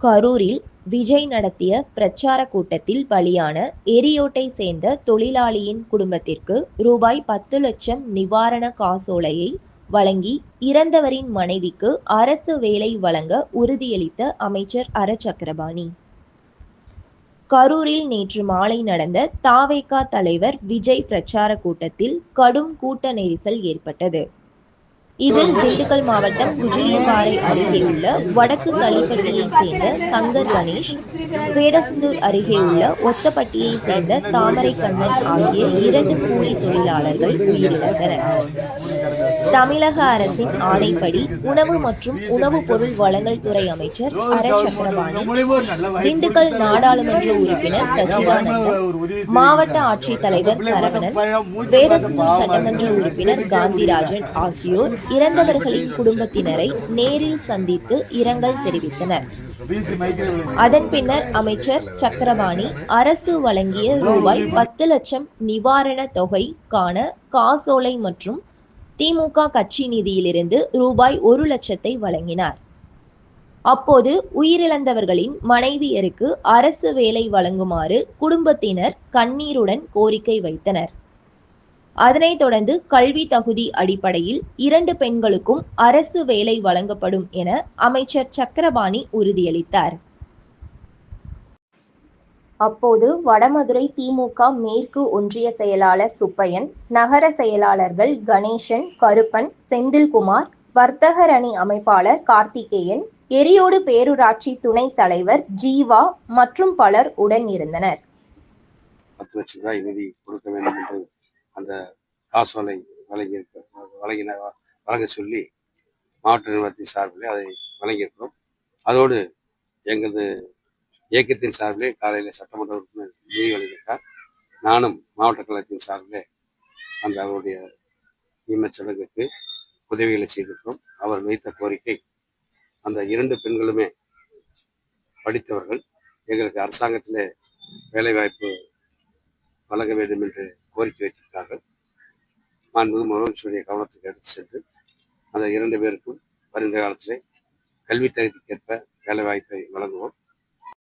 கரூரில் விஜய் நடத்திய பிரச்சார கூட்டத்தில் பலியான எரியோட்டை சேர்ந்த தொழிலாளியின் குடும்பத்திற்கு ரூபாய் பத்து லட்சம் நிவாரண காசோலையை வழங்கி இறந்தவரின் மனைவிக்கு அரசு வேலை வழங்க உறுதியளித்த அமைச்சர் அரசக்கரபாணி கரூரில் நேற்று மாலை நடந்த தாவேகா தலைவர் விஜய் பிரச்சார கூட்டத்தில் கடும் கூட்ட நெரிசல் ஏற்பட்டது. இதில் திண்டுக்கல் மாவட்டம் குஜிலியபாறை அருகே உள்ள வடக்கு களிப்பட்டியைச் சேர்ந்த சங்கர் கணேஷ் வேடசந்தூர் அருகே உள்ள ஒத்தப்பட்டியைச் சேர்ந்த தாமரை கண்ணன் ஆகிய இரண்டு கூலி தொழிலாளர்கள் உயிரிழந்தனர். தமிழக அரசின் ஆணைப்படி உணவு மற்றும் உணவுப் பொருள் வழங்கல் துறை அமைச்சர் அர சக்கரபாணி திண்டுக்கல் நாடாளுமன்ற உறுப்பினர் சச்சிதானந்தம் மாவட்ட ஆட்சித்தலைவர் சரவணன் வேடசந்தூர் சட்டமன்ற உறுப்பினர் காந்திராஜன் ஆகியோர் இறந்தவர்களின் குடும்பத்தினரை நேரில் சந்தித்து இரங்கல் தெரிவித்தனர். அதன் பின்னர் அமைச்சர் சக்கரபாணி அரசு வழங்கிய ரூபாய் பத்து லட்சம் நிவாரண தொகைக்கான காசோலை மற்றும் திமுக கட்சி நிதியிலிருந்து ரூபாய் ஒரு லட்சத்தை வழங்கினார். அப்போது உயிரிழந்தவர்களின் மனைவியருக்கு அரசு வேலை வழங்குமாறு குடும்பத்தினர் கண்ணீருடன் கோரிக்கை வைத்தனர். அதனைத் தொடர்ந்து கல்வி தகுதி அடிப்படையில் இரண்டு பெண்களுக்கும் அரசு வேலை வழங்கப்படும் என அமைச்சர் சக்கரபாணி உறுதியளித்தார். அப்போது வடமதுரை திமுக மேற்கு ஒன்றிய செயலாளர் சுப்பையன் நகர செயலாளர்கள் கணேசன் கருப்பன் செந்தில்குமார் வர்த்தகர் அணி அமைப்பாளர் கார்த்திகேயன் எரியோடு பேரூராட்சி துணைத் தலைவர் ஜீவா மற்றும் பலர் உடன் இருந்தனர். அந்த காசோலை வழங்கியிருக்க வழங்கின வழங்க சொல்லி மாவட்ட நிர்வாகத்தின் சார்பில் அதை வழங்கியிருக்கிறோம். அதோடு எங்களது இயக்கத்தின் சார்பிலே காலையில் சட்டமன்ற உறுப்பினர் நிதி வழங்கியிருக்கார் நானும் மாவட்ட கழகத்தின் சார்பில் அந்த அவருடைய ஈமச்சடங்குக்கு உதவிகளை செய்திருக்கிறோம். அவர் வைத்த கோரிக்கை அந்த இரண்டு பெண்களுமே படித்தவர்கள். எங்களுக்கு அரசாங்கத்தில் வேலைவாய்ப்பு வழங்க வேண்டும் என்று கோரிக்கை வைத்திருக்கிறார்கள். மாண்புகு முதலமைச்சருடைய கவனத்துக்கு எடுத்து சென்று அந்த இரண்டு பேருக்கும் வருகின்ற காலத்திலே கல்வி தகுதிக்கேற்ப வேலைவாய்ப்பை வழங்குவோம்.